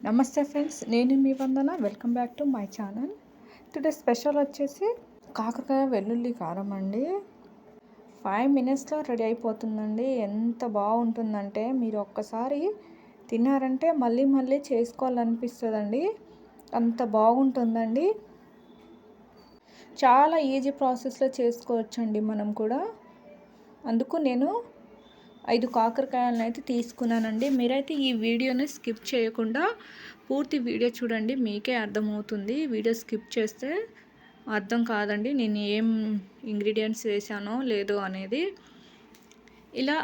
నమస్తే ఫ్రెండ్స్ నేను మీ Vandana. Welcome back to my channel. Today special వచ్చేసి కాకరకాయ వెల్లుల్లి కారం అండి. ఫైవ్ మినిట్స్లో రెడీ అయిపోతుందండి. ఎంత బాగుంటుందంటే మీరు ఒక్కసారి తిన్నారంటే మళ్ళీ మళ్ళీ చేసుకోవాలనిపిస్తుందండి. అంత బాగుంటుందండి. చాలా ఈజీ ప్రాసెస్లో చేసుకోవచ్చండి మనం కూడా. అందుకు నేను ఐదు కాకరకాయలను అయితే తీసుకున్నానండి. మీరైతే ఈ వీడియోని స్కిప్ చేయకుండా పూర్తి వీడియో చూడండి మీకే అర్థమవుతుంది. వీడియో స్కిప్ చేస్తే అర్థం కాదండి నేను ఏం ఇంగ్రీడియంట్స్ వేసానో లేదో అనేది. ఇలా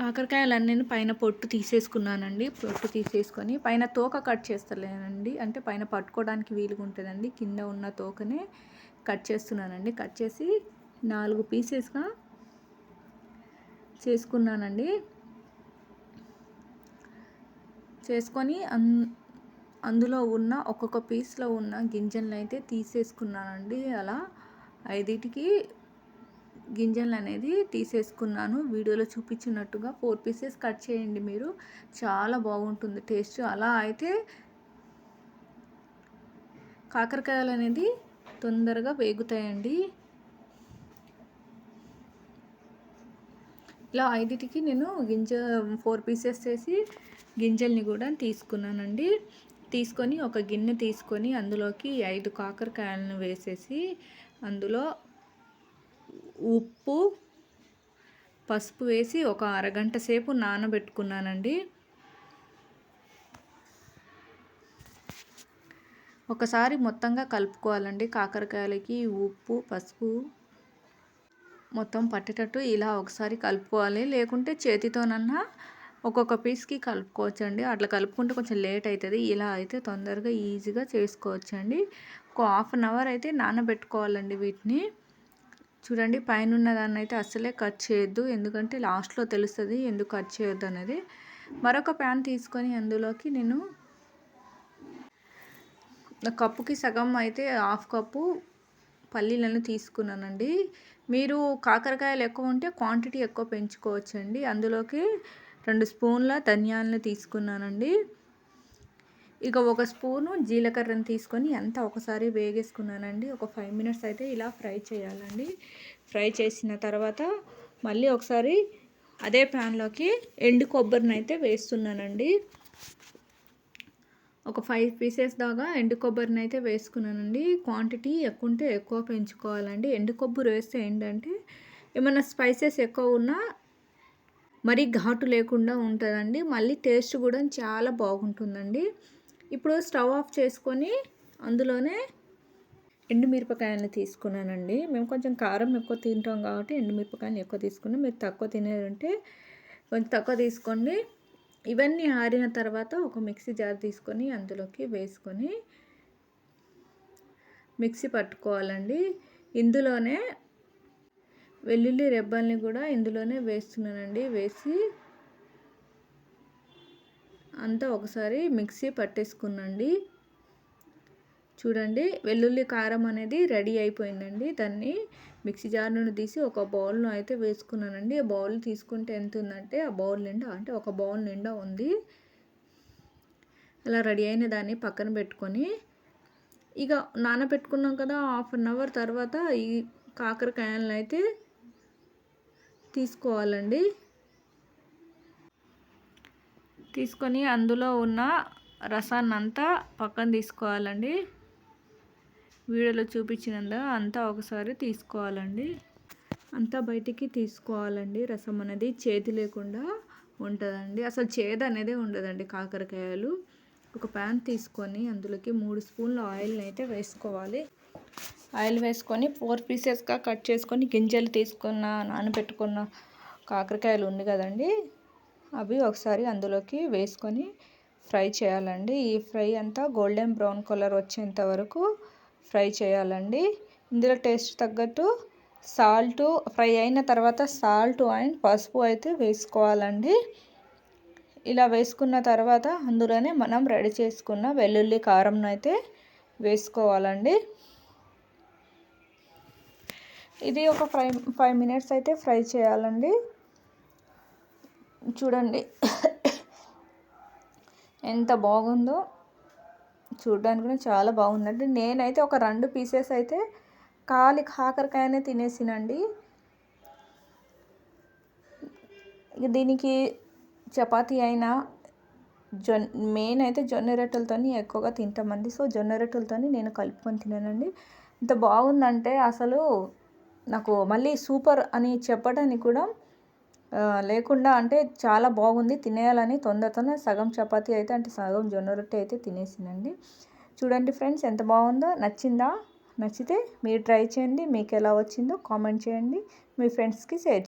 కాకరకాయలన్నీ పైన పొట్టు తీసేసుకున్నానండి. పొట్టు తీసేసుకొని పైన తోక కట్ చేస్తలేనండి. అంటే పైన పట్టుకోవడానికి వీలుగా ఉంటుందండి. కింద ఉన్న తోకనే కట్ చేస్తున్నానండి. కట్ చేసి నాలుగు పీసెస్గా చేసుకున్నానండి. చేసుకొని అన్ అందులో ఉన్న ఒక్కొక్క పీస్లో ఉన్న గింజలను అయితే తీసేసుకున్నానండి. అలా ఐదింటికి గింజలు అనేది తీసేసుకున్నాను. వీడియోలో చూపించినట్టుగా ఫోర్ పీసెస్ కట్ చేయండి మీరు. చాలా బాగుంటుంది టేస్ట్. అలా అయితే కాకరకాయలు అనేది తొందరగా వేగుతాయండి. ఇలా ఐదుటికి నేను గింజ ఫోర్ పీసెస్ చేసి గింజల్ని కూడా తీసుకున్నానండి. తీసుకొని ఒక గిన్నె తీసుకొని అందులోకి ఐదు కాకరకాయలను వేసేసి అందులో ఉప్పు పసుపు వేసి ఒక అరగంట సేపు నానబెట్టుకున్నానండి. ఒకసారి మొత్తంగా కలుపుకోవాలండి కాకరకాయలకి ఉప్పు పసుపు. మొత్తం పట్టేటట్టు ఇలా ఒకసారి కలుపుకోవాలి. లేకుంటే చేతితోనన్నా ఒక్కొక్క పీస్కి కలుపుకోవచ్చండి. అట్లా కలుపుకుంటే కొంచెం లేట్ అవుతుంది ఇలా అయితే తొందరగా ఈజీగా చేసుకోవచ్చండి. ఒక హాఫ్ అన్ అవర్ అయితే నానబెట్టుకోవాలండి వీటిని. చూడండి పైన ఉన్న దాన్ని అయితే అస్సలే కట్ చేయొద్దు. ఎందుకంటే లాస్ట్లో తెలుస్తుంది ఎందుకు కట్ చేయొద్దు అనేది. మరొక ప్యాన్ తీసుకొని అందులోకి నేను కప్పుకి సగం అయితే హాఫ్ కప్పు పల్లీలను తీసుకున్నానండి. మీరు కాకరకాయలు ఎక్కువ ఉంటే క్వాంటిటీ ఎక్కువ పెంచుకోవచ్చండి. అందులోకి రెండు స్పూన్ల ధనియాలను తీసుకున్నానండి. ఇక ఒక స్పూను జీలకర్రను తీసుకొని అంతా ఒకసారి వేగేసుకున్నానండి. ఒక ఫైవ్ మినిట్స్ అయితే ఇలా ఫ్రై చేయాలండి. ఫ్రై చేసిన తర్వాత మళ్ళీ ఒకసారి అదే ప్యాన్లోకి ఎండు కొబ్బరిని అయితే వేస్తున్నానండి. ఒక ఫైవ్ పీసెస్ దాకా ఎండు కొబ్బరిని అయితే వేసుకున్నానండి. క్వాంటిటీ ఎక్కువ ఉంటే ఎక్కువ పెంచుకోవాలండి. ఎండు కొబ్బరి వేస్తే ఏంటంటే ఏమైనా స్పైసెస్ ఎక్కువ ఉన్నా మరీ ఘాటు లేకుండా ఉంటుందండి. మళ్ళీ టేస్ట్ కూడా చాలా బాగుంటుందండి. ఇప్పుడు స్టవ్ ఆఫ్ చేసుకొని అందులోనే ఎండుమిరపకాయలను తీసుకున్నానండి. మేము కొంచెం కారం ఎక్కువ తింటాం కాబట్టి ఎండుమిరపకాయలు ఎక్కువ తీసుకున్నాం. మీరు తక్కువ తినేదంటే కొంచెం తక్కువ తీసుకోండి. ఇవన్నీ ఆరిన తర్వాత ఒక మిక్సీ జార్ తీసుకొని అందులోకి వేసుకొని మిక్సీ పట్టుకోవాలండి. ఇందులోనే వెల్లుల్లి రెబ్బల్ని కూడా ఇందులోనే వేస్తున్నానండి. వేసి అంతా ఒకసారి మిక్సీ పట్టేసుకున్నాండి. చూడండి వెల్లుల్లి కారం అనేది రెడీ అయిపోయిందండి. దాన్ని మిక్సీ జార్ నుండి తీసి ఒక బౌల్ను అయితే వేసుకున్నానండి. ఆ బౌల్ తీసుకుంటే ఎంత ఉందంటే ఆ బౌల్ నిండా అంటే ఒక బౌల్ నిండా ఉంది. అలా రెడీ అయిన దాన్ని పక్కన పెట్టుకొని ఇక నానబెట్టుకున్నాం కదా హాఫ్ అన్ అవర్ తర్వాత ఈ కాకరకాయలను అయితే తీసుకోవాలండి. తీసుకొని అందులో ఉన్న రసాన్ని అంతా పక్కన తీసుకోవాలండి. వీడియోలో చూపించినంత అంతా ఒకసారి తీసుకోవాలండి. అంతా బయటికి తీసుకోవాలండి. రసం అనేది చేతి లేకుండా ఉంటుందండి. అసలు చేదు అనేది ఉండదండి కాకరకాయలు. ఒక ప్యాన్ తీసుకొని అందులోకి మూడు స్పూన్ల ఆయిల్ని అయితే వేసుకోవాలి. ఆయిల్ వేసుకొని ఫోర్ పీసెస్గా కట్ చేసుకొని గింజలు తీసుకున్న నానబెట్టుకున్న కాకరకాయలు ఉంది కదండి. అవి ఒకసారి అందులోకి వేసుకొని ఫ్రై చేయాలండి. ఈ ఫ్రై అంతా గోల్డెన్ బ్రౌన్ కలర్ వచ్చేంత వరకు ఫ్రై చేయాలండి. ఇందులో టేస్ట్ తగ్గట్టు సాల్ట్ ఫ్రై అయిన తర్వాత సాల్ట్ అండ్ పసుపు అయితే వేసుకోవాలండి. ఇలా వేసుకున్న తర్వాత అందులోనే మనం రెడీ చేసుకున్న వెల్లుల్లి కారం అయితే వేసుకోవాలండి. ఇది ఒక ఫైవ్ ఫైవ్ మినిట్స్ అయితే ఫ్రై చేయాలండి. చూడండి. ఎంత బాగుందో. చూడడానికి కూడా చాలా బాగుందండి. నేనైతే ఒక రెండు పీసెస్ అయితే కాలి కాకరకాయనే తినేసినండి. ఇక దీనికి చపాతీ అయినా జొన్ మెయిన్ అయితే జొన్న రొట్టెలతో ఎక్కువగా తింటామండి. సో జొన్న రొట్టెలతో నేను కలుపుకొని తినానండి. ఇంత బాగుందంటే అసలు నాకు మళ్ళీ సూపర్ అని చెప్పడానికి కూడా లేకుండా అంటే చాలా బాగుంది తినేయాలని తొందరతోనే సగం చపాతీ అయితే అంటే సగం జొన్న రొట్టె అయితే తినేసినండి. చూడండి ఫ్రెండ్స్ ఎంత బాగుందో నచ్చిందా? నచ్చితే మీరు ట్రై చేయండి మీకు ఎలా వచ్చిందో కామెంట్ చేయండి. మీ ఫ్రెండ్స్కి షేర్